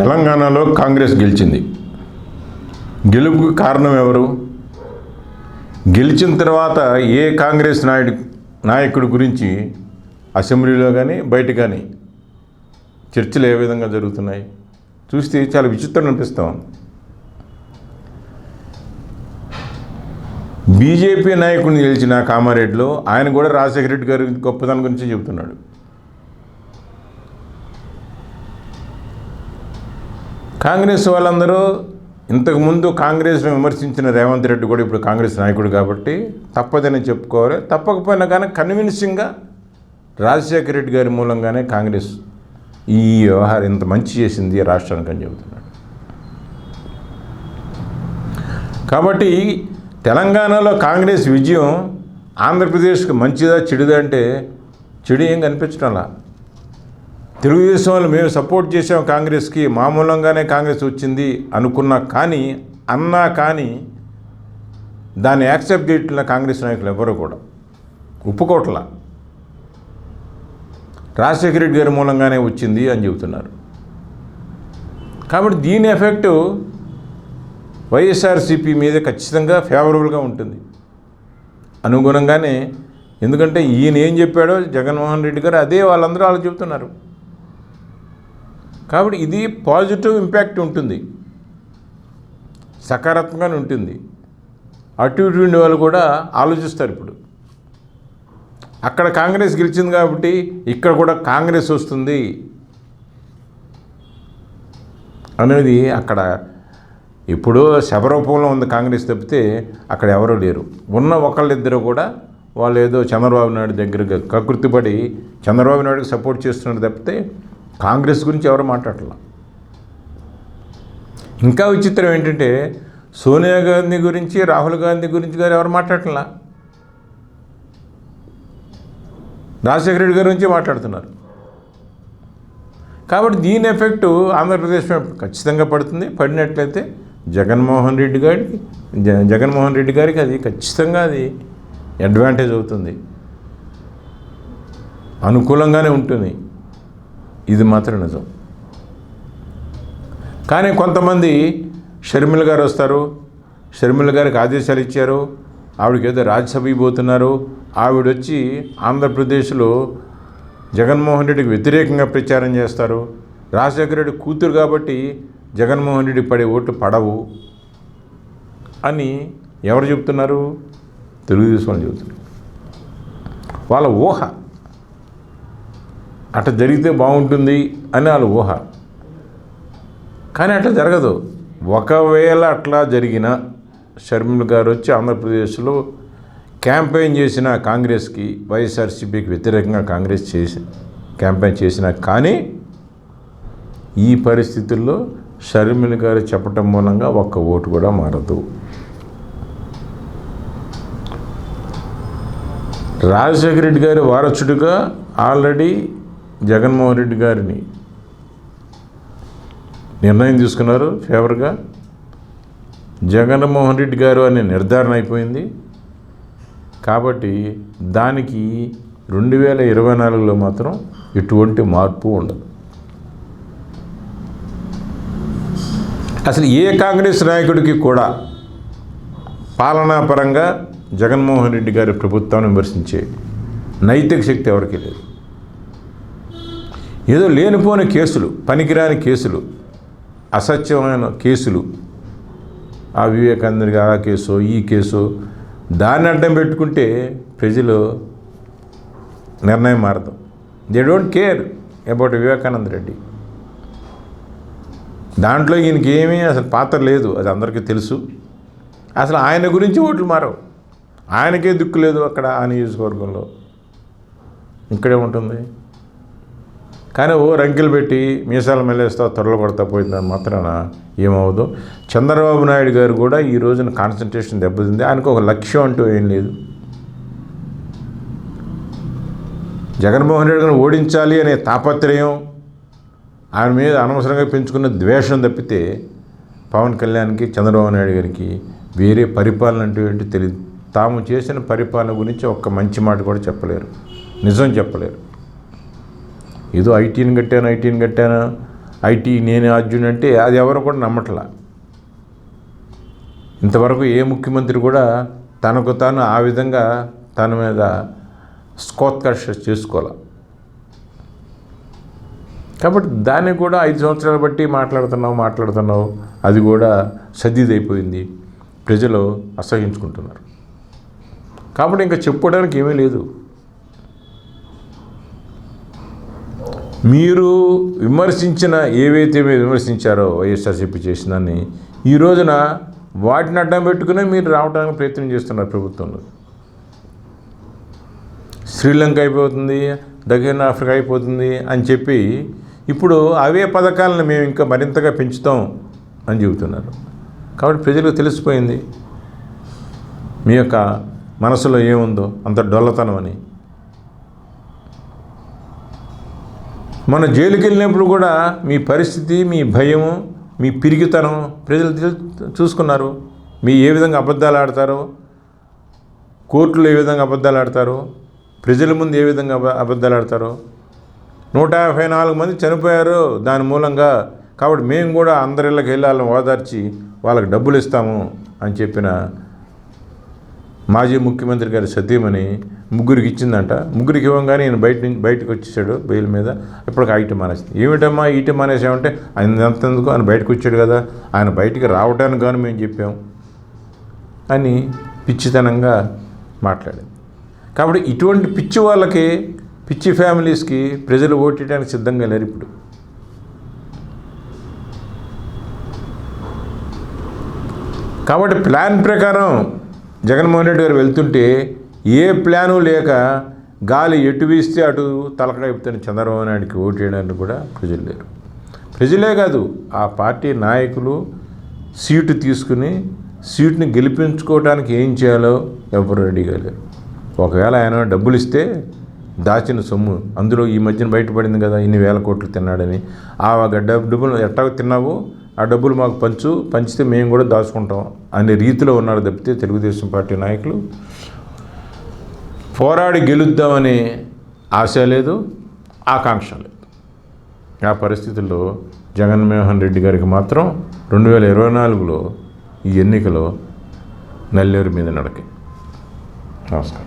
తెలంగాణలో కాంగ్రెస్ గెలిచింది. గెలుపుకు కారణం ఎవరు? గెలిచిన తర్వాత ఏ కాంగ్రెస్ నాయుడు నాయకుడి గురించి అసెంబ్లీలో కానీ బయట కానీ చర్చలు ఏ విధంగా జరుగుతున్నాయి? చూస్తే చాలా విచిత్రం అనిపిస్తాం బీజేపీ నాయకుడిని గెలిచిన కామారెడ్డిలో ఆయన కూడా రాజశేఖర రెడ్డి గారి గొప్పతనం గురించి చెబుతున్నాడు. కాంగ్రెస్ వాళ్ళందరూ ఇంతకుముందు కాంగ్రెస్ను విమర్శించిన రేవంత్ రెడ్డి కూడా ఇప్పుడు కాంగ్రెస్ నాయకుడు కాబట్టి తప్పదని చెప్పుకోవాలి. తప్పకపోయినా కానీ కన్విన్సింగ్గా రాజశేఖర రెడ్డి గారి మూలంగానే కాంగ్రెస్ ఈ వ్యవహారం ఇంత మంచి చేసింది రాష్ట్రానికి అని చెబుతున్నాడు. కాబట్టి తెలంగాణలో కాంగ్రెస్ విజయం ఆంధ్రప్రదేశ్కి మంచిదా చెడుదా అంటే చెడు ఏం కనిపించడంలా తెలుగుదేశం వాళ్ళు మేము సపోర్ట్ చేసాం కాంగ్రెస్కి మా మూలంగానే కాంగ్రెస్ వచ్చింది అనుకున్నా కానీ అన్నా కానీ దాన్ని యాక్సెప్ట్ చేయట్లే కాంగ్రెస్ నాయకులు ఎవరు కూడా. ఒప్పుకోవట్లా రాజశేఖర రెడ్డి గారి మూలంగానే వచ్చింది అని చెబుతున్నారు. కాబట్టి దీని ఎఫెక్ట్ వైఎస్ఆర్సీపీ మీద ఖచ్చితంగా ఫేవరబుల్గా ఉంటుంది. అనుగుణంగానే ఎందుకంటే ఈయన ఏం చెప్పాడో జగన్మోహన్ రెడ్డి గారు అదే వాళ్ళందరూ వాళ్ళు చెబుతున్నారు కాబట్టి ఇది పాజిటివ్ ఇంపాక్ట్ ఉంటుంది. సకారాత్మకంగా ఉంటుంది. అటు ఇటు ఉండే వాళ్ళు కూడా ఆలోచిస్తారు ఇప్పుడు. అక్కడ కాంగ్రెస్ గెలిచింది కాబట్టి ఇక్కడ కూడా కాంగ్రెస్ వస్తుంది అనేది అక్కడ ఇప్పుడు శబరూపంలో ఉంది కాంగ్రెస్ తప్పితే అక్కడ ఎవరూ లేరు. ఉన్న ఒకళ్ళిద్దరు కూడా వాళ్ళు ఏదో చంద్రబాబు నాయుడు దగ్గరగా కకృతిపడి చంద్రబాబు నాయుడుకి సపోర్ట్ చేస్తున్నారు తప్పితే కాంగ్రెస్ గురించి ఎవరు మాట్లాడలా? ఇంకా విచిత్రం ఏంటంటే సోనియా గాంధీ గురించి రాహుల్ గాంధీ గురించి గారు ఎవరు మాట్లాడలా? రాజశేఖర రెడ్డి గారి గురించి మాట్లాడుతున్నారు. కాబట్టి దీని ఎఫెక్ట్ ఆంధ్రప్రదేశ్ ఖచ్చితంగా పడుతుంది. పడినట్లయితే జగన్మోహన్ రెడ్డి గారికి జ- జగన్మోహన్ రెడ్డి గారికి అది ఖచ్చితంగా అది అడ్వాంటేజ్ అవుతుంది. అనుకూలంగానే ఉంటుంది. ఇది మాత్రం నిజం. కానీ కొంతమంది షర్మిల గారు వస్తారు. షర్మిల గారికి ఆదేశాలు ఇచ్చారు. ఆవిడకి ఏదో రాజ్యసభకి పోతున్నారు. ఆవిడ వచ్చి ఆంధ్రప్రదేశ్లో జగన్మోహన్ రెడ్డికి వ్యతిరేకంగా ప్రచారం చేస్తారు. రాజశేఖర రెడ్డి కూతురు కాబట్టి జగన్మోహన్ రెడ్డి పడే ఓట్లు పడవు అని ఎవరు చెబుతున్నారు తెలుగుదేశం వాళ్ళు చెబుతున్నారు వాళ్ళ ఊహ. అట్లా జరిగితే బాగుంటుంది అని వాళ్ళ ఊహ. కానీ అట్లా జరగదు. ఒకవేళ అట్లా జరిగిన షర్మిల గారు వచ్చి ఆంధ్రప్రదేశ్లో క్యాంపెయిన్ చేసిన కాంగ్రెస్కి వైఎస్ఆర్సీపీకి వ్యతిరేకంగా కాంగ్రెస్ చేసి క్యాంపెయిన్ చేసిన కానీ ఈ పరిస్థితుల్లో షర్మిల గారు చెప్పటం మూలంగా ఒక్క ఓటు కూడా మారదు. రాజశేఖర రెడ్డి గారి వారసుడిగా ఆల్రెడీ జగన్మోహన్ రెడ్డి గారిని నిర్ణయం తీసుకున్నారు ఫేవర్గా. జగన్మోహన్ రెడ్డి గారు అనే నిర్ధారణ అయిపోయింది. కాబట్టి దానికి రెండు వేల ఇరవై నాలుగులో మాత్రం ఎటువంటి మార్పు ఉండదు. అసలు ఏ కాంగ్రెస్ నాయకుడికి కూడా పాలనాపరంగా జగన్మోహన్ రెడ్డి గారి ప్రభుత్వాన్ని విమర్శించే నైతిక శక్తి ఎవరికి లేదు. ఏదో లేనిపోని కేసులు పనికిరాని కేసులు అసత్యమైన కేసులు. ఆ వివేకానందరికి ఆ కేసు ఈ కేసు దాన్ని అడ్డం పెట్టుకుంటే ప్రజలు నిర్ణయం మారదు. They don't care about Vivekananda Reddy. దాంట్లో ఈయనకి ఏమీ అసలు పాత్ర లేదు అది అందరికీ తెలుసు. అసలు ఆయన గురించి ఓట్లు మారవు. ఆయనకే దిక్కు లేదు అక్కడ ఆ నియోజకవర్గంలో. ఇక్కడే ఉంటుంది. కానీ ఓ రంకెలు పెట్టి మీసాలు మెల్లేస్తా త్వరలో కొడతా పోయిందని మాత్రాన ఏమవుదు చంద్రబాబు నాయుడు గారు కూడా ఈ రోజున కాన్సన్ట్రేషన్ దెబ్బతింది. ఆయనకు ఒక లక్ష్యం అంటూ ఏం లేదు. జగన్మోహన్ రెడ్డి గారిని ఓడించాలి అనే తాపత్రయం ఆయన మీద అనవసరంగా పెంచుకున్న ద్వేషం తప్పితే పవన్ కళ్యాణ్కి చంద్రబాబు నాయుడు గారికి వేరే పరిపాలన అంటూ ఏంటో తెలియదు తాము చేసిన పరిపాలన గురించి ఒక్క మంచి మాట కూడా చెప్పలేరు. నిజం చెప్పలేరు. ఏదో ఐటీని కట్టాను ఐటీని కట్టాను. ఐటీ నేను అర్జున్ అంటే అది ఎవరు కూడా నమ్మట్లా. ఇంతవరకు ఏ ముఖ్యమంత్రి కూడా తనకు తాను ఆ విధంగా తన మీద స్కోత్కర్ష చేసుకోవాలి కాబట్టి దాన్ని కూడా ఐదు సంవత్సరాలు బట్టి మాట్లాడుతున్నావు మాట్లాడుతున్నావు. అది కూడా సద్దీదైపోయింది ప్రజలు అసహించుకుంటున్నారు. కాబట్టి ఇంకా చెప్పుకోవడానికి ఏమీ లేదు. మీరు విమర్శించిన ఏవైతే మీరు విమర్శించారో వైఎస్ఆర్సీపీ చేసిందని ఈ రోజున వాటిని అడ్డం పెట్టుకునే మీరు రావడానికి ప్రయత్నం చేస్తున్నారు ప్రభుత్వంలో. శ్రీలంక అయిపోతుంది దక్షిణ ఆఫ్రికా అయిపోతుంది అని చెప్పి ఇప్పుడు అవే పథకాలను మేము ఇంకా మరింతగా పెంచుతాం అని చెబుతున్నారు. కాబట్టి ప్రజలకు తెలిసిపోయింది మీ యొక్క మనసులో ఏముందో అంత డొల్లతనం అని. మన జైలుకి వెళ్ళినప్పుడు కూడా మీ పరిస్థితి మీ భయము మీ పిరిగితనం ప్రజలు చూసుకున్నారు. మీ ఏ విధంగా అబద్ధాలు ఆడతారో కోర్టులో ఏ విధంగా అబద్ధాలు ఆడతారో ప్రజల ముందు ఏ విధంగా అబద్ధాలు ఆడతారో. నూట యాభై నాలుగు మంది చనిపోయారు దాని మూలంగా. కాబట్టి మేము కూడా అందరిళ్ళకి వెళ్ళాలని ఓదార్చి వాళ్ళకి డబ్బులు ఇస్తాము అని చెప్పిన మాజీ ముఖ్యమంత్రి గారి సతీమణి ముగ్గురికి ఇచ్చిందంట. ముగ్గురికి ఇవ్వగానే ఈయన బయట నుంచి బయటకు వచ్చేసాడు బెయిల్ మీద. ఇప్పటికి ఐటీ మానేసింది. ఏమిటమ్మా ఈటీ మానేసామంటే ఆయన ఎంతెందుకు? ఆయన బయటకు వచ్చాడు కదా. ఆయన బయటికి రావడానికి కానీ మేము చెప్పాం అని పిచ్చితనంగా మాట్లాడింది. కాబట్టి ఇటువంటి పిచ్చి వాళ్ళకి పిచ్చి ఫ్యామిలీస్కి ప్రజలు ఓటేయడానికి సిద్ధంగా లేరు ఇప్పుడు. కాబట్టి ప్లాన్ ప్రకారం జగన్మోహన్ రెడ్డి గారు వెళ్తుంటే ఏ ప్లాను లేక గాలి ఎటు వీస్తే అటు తలకడైపుతున్న చంద్రబాబు నాయుడికి ఓటు వేయడానికి కూడా ప్రజలు లేరు. ప్రజలే కాదు ఆ పార్టీ నాయకులు సీటు తీసుకుని సీటుని గెలిపించుకోవడానికి ఏం చేయాలో ఎవరు రెడీగా లేరు ఒకవేళ ఆయన డబ్బులు ఇస్తే దాచిన సొమ్ము అందులో ఈ మధ్యన బయటపడింది కదా ఇన్ని వేల కోట్లు తిన్నాడని. ఆ డబ్బు డబ్బులు ఎట్టా తిన్నావు ఆ డబ్బులు మాకు పంచు పంచితే మేము కూడా దాచుకుంటాం అనే రీతిలో ఉన్నారు తప్పితే తెలుగుదేశం పార్టీ నాయకులు. పోరాడి గెలుద్దామనే ఆశ లేదు ఆకాంక్ష లేదు. ఆ పరిస్థితుల్లో జగన్మోహన్ రెడ్డి గారికి మాత్రం రెండు వేల ఇరవై నాలుగులో ఈ ఎన్నికలో నల్లేరు మీద నడకే. నమస్కారం.